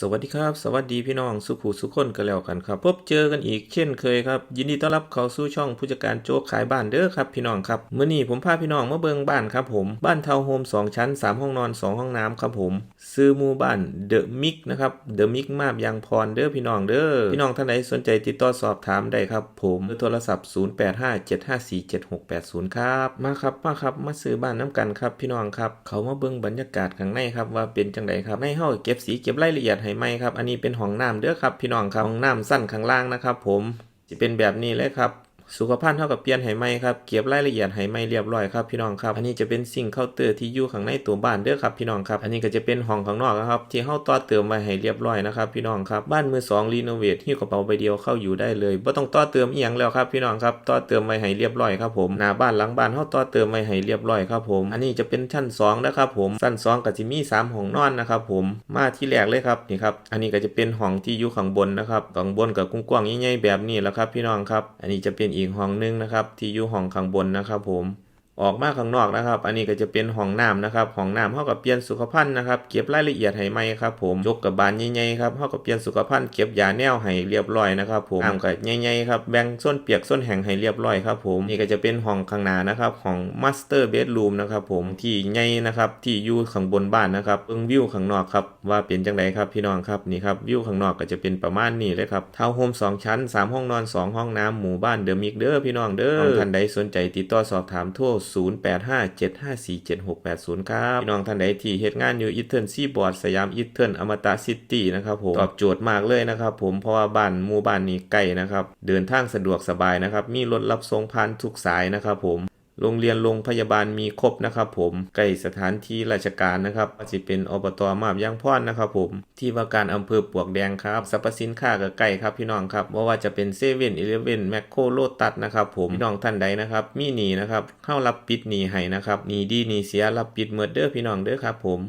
สวัสดีครับ สวัสดีพี่น้องสุขุสุขคนกันแล้วกันครับ พบเจอกันอีกเช่นเคยครับ ยินดีต้อนรับเข้าสู่ช่องผู้จัดการโจ๊กขายบ้านเด้อครับพี่น้องครับเมื้อนี้ผมพาพี่น้องมาเบิงบ้านครับผม บ้านทาวน์โฮม2 ชั้น 3 ห้องนอน 2 ห้องน้ำครับผมซื้อหมู่บ้านเดอะมิกนะครับเดอะมิกมาบยางพรเด้อพี่น้องเด้อพี่น้องท่านใดสนใจติดต่อสอบถามได้ครับ ผมโทรศัพท์ 0857547680 ครับมาครับมาครับมาซื้อบ้านน้ำกันครับพี่น้องครับเขามาเบิงบรรยากาศข้างในครับว่าเป็นจังไดครับในเฮาเก็บสีเก็บรายละเอียดให้ไหมครับ อันนี้เป็นห้องน้ำเด้อครับ พี่น้องครับห้องน้ำสั้นข้างล่างนะครับ ผมจะเป็นแบบนี้เลยครับ สุขภัณฑ์เท่ากับเปลี่ยนไหไหมครับเก็บรายละเอียดไหไหมเรียบร้อยครับพี่น้องครับอันนี้จะเป็นสิ่งเคาน์เตอร์ที่อยู่ข้างในตัวบ้านเด้อครับพี่น้องครับอันนี้ก็จะเป็นห้องข้างนอกนะครับที่เฮาต่อเติมไว้ให้เรียบร้อยนะครับพี่น้องครับบ้านมือสองรีโนเวทหิ้วกระเป๋าใบเดียวเข้าอยู่ได้เลยบ่ต้องต่อเติมอีหยังแล้วครับพี่น้องครับต่อเติมไว้ให้เรียบร้อยครับผมหน้าบ้านหลังบ้านเฮาต่อเติมไว้ให้เรียบร้อยครับผมอันนี้จะเป็นชั้นสองนะครับผมชั้นสองก็จะมีสามห้องนอนนะครับผมมาที่แรกเลยครับนี่ครับอันนี้ก็จะเป็นห้องที่อยู่ข้างบนนะครับข้างบนกับกว้างๆใหญ่ๆแบบนี้แหละครับพี่น้องครับอันนี้จะเป็นอีกห้องหนึงนะครับ ที่อยู่ห้องข้างบนนะครับผม ออกมาข้างนอกนะครับ อันนี้ก็จะเป็นห้องน้ำนะครับห้องน้ำเท่ากับเปลี่ยนสุขภัณฑ์นะครับ เก็บรายละเอียดให้ไหมครับผมยกกับบานใหญ่ๆครับเท่ากับเปลี่ยนสุขภัณฑ์เก็บยาแนวให้เรียบร้อยนะครับผมน้ำก็ใหญ่ๆครับแบ่งส้นเปียกส้นแห้งให้เรียบร้อยครับผมนี่ก็จะเป็นห้องข้างหน้านะครับของมาสเตอร์เบดรูมนะครับผมที่ใหญ่นะครับที่อยู่ข้างบนบ้านนะครับเบิ่งวิวข้างนอกครับว่าเป็นจังไดครับพี่น้องครับนี่ครับวิวข้างนอกก็จะเป็นประมาณนี้เลยครับทาวน์โฮมสองชั้นสามห้องนอนสองห้องน้ำหมู่บ้านเดอะมิกเด้อพี่น้องเด้อท่านใดสนใจติดต่อสอบถามโทร0857547680 ครับพี่น้องท่านใดที่เฮ็ดงานอยู่อีเทิร์นซีบอร์ดสยามอีเทิร์นอมตะซิตี้นะครับผมตอบโจทย์มากเลยนะครับผมเพราะว่าบ้านหมู่บ้านนี้ใกล้นะครับ เดินทางสะดวกสบายนะครับ มีรถรับส่งผ่านทุกสายนะครับผม โรงเรียนโรงพยาบาลมีครบนะครับผมใกล้สถานที่ราชการนะครับก็จะเป็นอบตมาบยางพอนนะครับผมที่ว่าการอำเภอปวกแดงครับสรรพสินค้าก็ใกล้ครับพี่น้องครับว่าว่าจะเป็นเซเว่นอีเลฟเว่นแมคโครโลตัสนะครับผมพี่น้องท่านใดนะครับมีหนีนะครับเข้ารับปิดหนีให้นะครับหนีดีหนีเสียรับปิดเมอร์เดอร์พี่น้องเด้อครับผม